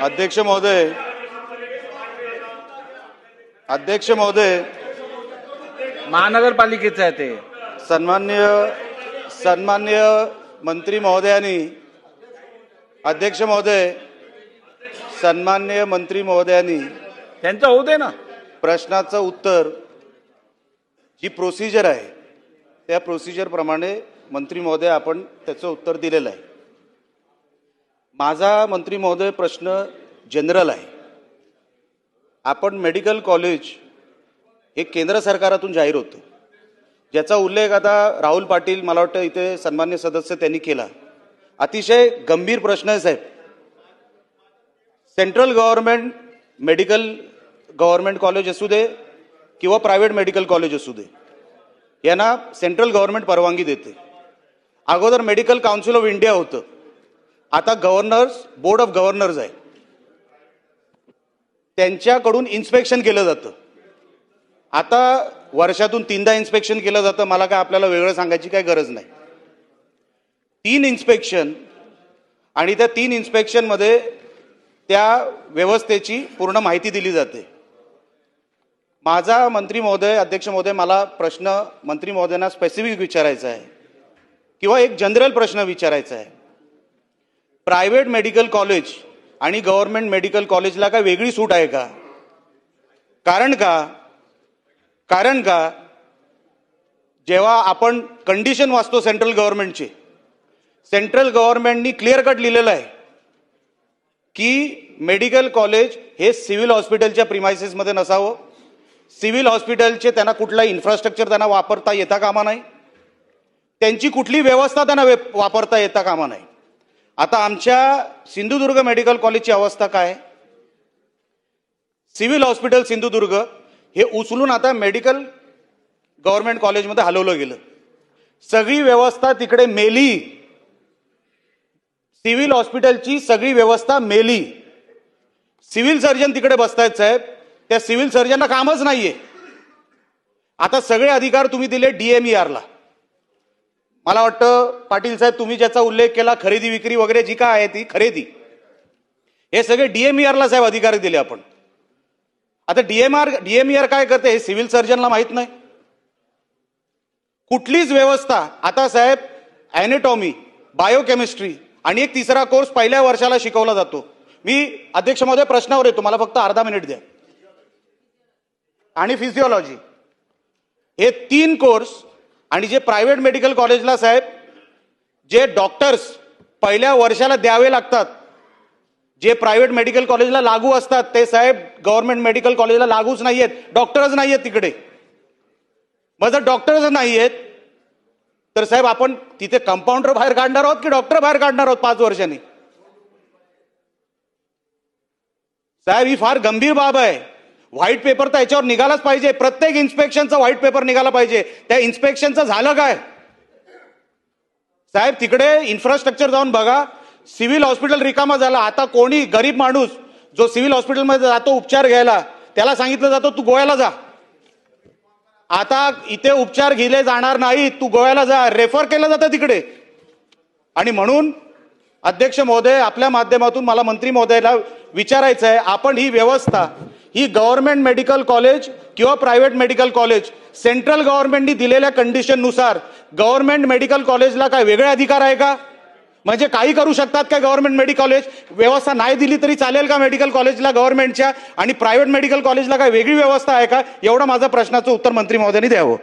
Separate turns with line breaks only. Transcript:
अध्यक्ष महोदय. अध्यक्ष महोदय.
महानगरपालिकेचं आहे ते.
सन्मान्य सन्मान्य मंत्री महोदयांनी अध्यक्ष महोदय सन्मान्य मंत्री महोदयांनी
त्यांचं होऊ दे ना.
प्रश्नाचं उत्तर जी प्रोसिजर आहे त्या प्रोसिजरप्रमाणे मंत्री महोदय आपण त्याचं उत्तर दिलेलं आहे. माझा मंत्री महोदय प्रश्न जनरल आहे. आपण मेडिकल कॉलेज हे केंद्र सरकारातून जाहीर होतं. ज्याचा उल्लेख आता राहुल पाटील मला वाटतं इथे सन्मान्य सदस्य त्यांनी केला. अतिशय गंभीर प्रश्न आहे साहेब. Central government medical government college असू दे किंवा प्रायव्हेट मेडिकल कॉलेज असू दे यांना सेंट्रल गव्हर्नमेंट परवानगी देते. अगोदर मेडिकल काउन्सिल ऑफ इंडिया होतं. आता गव्हर्नर्स बोर्ड ऑफ गव्हर्नर्स आहे. त्यांच्याकडून इन्स्पेक्शन केलं जातं. आता वर्षातून तीनदा इन्स्पेक्शन केलं जातं मला काय आपल्याला वेगळं सांगायची काय गरज नाही. तीन इन्स्पेक्शन आणि त्या तीन इन्स्पेक्शनमध्ये त्या व्यवस्थेची पूर्ण माहिती दिली जाते. माझा मंत्री महोदय अध्यक्ष महोदय मला प्रश्न मंत्री महोदयांना स्पेसिफिक विचारायचा आहे. किंवा एक जनरल प्रश्न विचारायचा आहे. प्रायव्हेट मेडिकल कॉलेज आणि गव्हर्नमेंट मेडिकल कॉलेजला काय वेगळी सूट आहे का? कारण का? कारण का? जेव्हा आपण कंडिशन वाचतो सेंट्रल गव्हर्नमेंटचे सेंट्रल गव्हर्नमेंटनी क्लिअर कट लिहिलेलं आहे की मेडिकल कॉलेज हे सिव्हिल हॉस्पिटलच्या प्रिमायसेसमध्ये नसावं. सिव्हिल हॉस्पिटलचे त्यांना कुठलाही इन्फ्रास्ट्रक्चर त्यांना वापरता येता कामा नाही. त्यांची कुठली व्यवस्था त्यांना वे- वापरता येता कामा नाही. आता आमच्या सिंधुदुर्ग मेडिकल कॉलेजची अवस्था काय? सिव्हिल हॉस्पिटल सिंधुदुर्ग हे उचलून आता मेडिकल गव्हर्नमेंट कॉलेजमध्ये हलवलं गेलं. सगळी व्यवस्था तिकडे मेली. सिव्हिल हॉस्पिटलची सगळी व्यवस्था मेली. सिव्हिल सर्जन तिकडे बसतायत साहेब. त्या सिव्हिल सर्जनला कामच नाहीये. आता सगळे अधिकार तुम्ही दिले डीएमईआरला मला वाटतं पाटील साहेब तुम्ही ज्याचा उल्लेख केला खरेदी विक्री वगैरे जी काय आहे ती खरेदी. हे सगळे डीएमईआरला साहेब अधिकार दिले आपण. आता डीएमआर डीएमईआर काय करते हे सिव्हिल सर्जनला माहीत नाही. कुठलीच व्यवस्था आता साहेब ॲनेटॉमी बायोकेमिस्ट्री आणि एक तिसरा कोर्स पहिल्या वर्षाला शिकवला जातो. मी अध्यक्ष महोदय प्रश्नावर येतो. मला फक्त अर्धा मिनिट द्या. आणि फिजिओलॉजी हे तीन कोर्स आणि जे प्रायव्हेट मेडिकल कॉलेजला साहेब जे डॉक्टर्स पहिल्या वर्षाला द्यावे लागतात जे प्रायव्हेट मेडिकल कॉलेजला लागू असतात ते साहेब गव्हर्नमेंट मेडिकल कॉलेजला लागूच नाही आहेत डॉक्टरच नाही आहेत तिकडे. मग जर डॉक्टरच नाही आहेत तर साहेब आपण तिथे कंपाऊंडर बाहेर काढणार आहोत की डॉक्टर बाहेर काढणार आहोत पाच वर्षांनी? साहेब ही फार गंभीर बाब आहे. व्हाईट पेपर तर याच्यावर निघालाच पाहिजे. प्रत्येक इन्स्पेक्शनचा व्हाईट पेपर निघाला पाहिजे. त्या इन्स्पेक्शनचं झालं काय? साहेब तिकडे इन्फ्रास्ट्रक्चर जाऊन बघा. सिव्हिल हॉस्पिटल रिकामा झाला. आता कोणी गरीब माणूस जो सिव्हिल हॉस्पिटलमध्ये जातो उपचार घ्यायला त्याला सांगितलं जातं तू गोव्याला जा. आता इथे उपचार घेले जाणार नाही. तू गोव्याला जा. रेफर केलं जातं तिकडे. आणि म्हणून अध्यक्ष महोदय आपल्या माध्यमातून मला मंत्री महोदयाला विचारायचं आहे आपण ही व्यवस्था ही गव्हर्नमेंट मेडिकल कॉलेज किंवा प्रायव्हेट मेडिकल कॉलेज सेंट्रल गव्हर्नमेंटनी दिलेल्या कंडिशननुसार गव्हर्नमेंट मेडिकल कॉलेजला काय वेगळे अधिकार आहे का? म्हणजे काही करू शकतात का गव्हर्नमेंट मेडिकल कॉलेज? व्यवस्था नाही दिली तरी चालेल का मेडिकल कॉलेजला गव्हर्नमेंटच्या? आणि प्रायव्हेट मेडिकल कॉलेजला काय वेगळी व्यवस्था आहे का? एवढं माझा प्रश्नाचं उत्तर मंत्री महोदयांनी द्यावं.